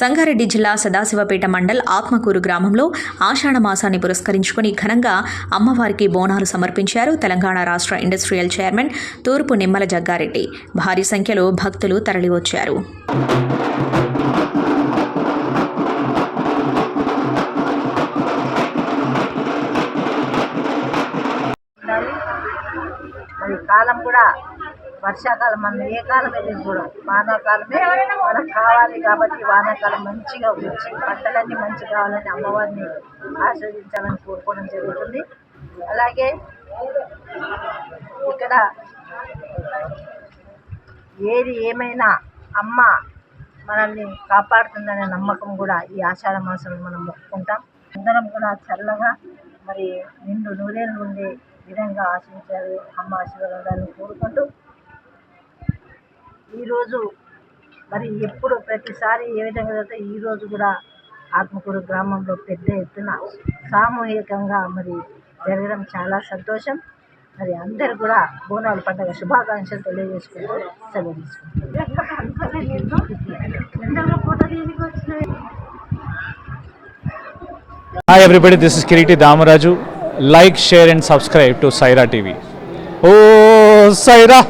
సంగారెడ్డి జిల్లా సదాశివపేట మండల్ ఆత్మకూరు గ్రామంలో ఆషాఢ మాసాన్ని పురస్కరించుకుని ఘనంగా అమ్మవారికి బోనాలు సమర్పించారు తెలంగాణ రాష్ట్ర ఇండస్ట్రియల్ చైర్మన్ తూర్పు నిమ్మల జగ్గారెడ్డి. భారీ సంఖ్యలో భక్తులు తరలివచ్చారు. కాలం కూడా వర్షాకాలం మనం ఏ కాలం వెళ్ళింది కూడా వానాకాలమే మనకు కావాలి కాబట్టి వానాకాలం మంచిగా వచ్చి పంటలన్నీ మంచి కావాలని అమ్మవారిని ఆస్వాదించాలని కోరుకోవడం జరుగుతుంది. అలాగే ఇక్కడ ఏది ఏమైనా అమ్మ మనల్ని కాపాడుతుందనే నమ్మకం కూడా ఈ ఆషాఢ మాసంలో మనం మొక్కుకుంటాం. అందరం కూడా చల్లగా మరి నిండు నూరేళ్ళు ఉండే విధంగా ఆశించారు అమ్మ ఆశీర్వాదాలను కోరుకుంటూ ఈరోజు మరి ఎప్పుడు ప్రతిసారి ఏ విధంగా జరిగితే ఈరోజు కూడా ఆత్మకూరు గ్రామంలో పెద్ద ఎత్తున సామూహికంగా మరి జరగడం చాలా సంతోషం. మరి అందరు కూడా బోనాల పండుగ శుభాకాంక్షలు తెలియజేసుకుంటూ సెలవు hi everybody this is Kiriti Damaraju like share and subscribe to Saira TV oh Sye Raa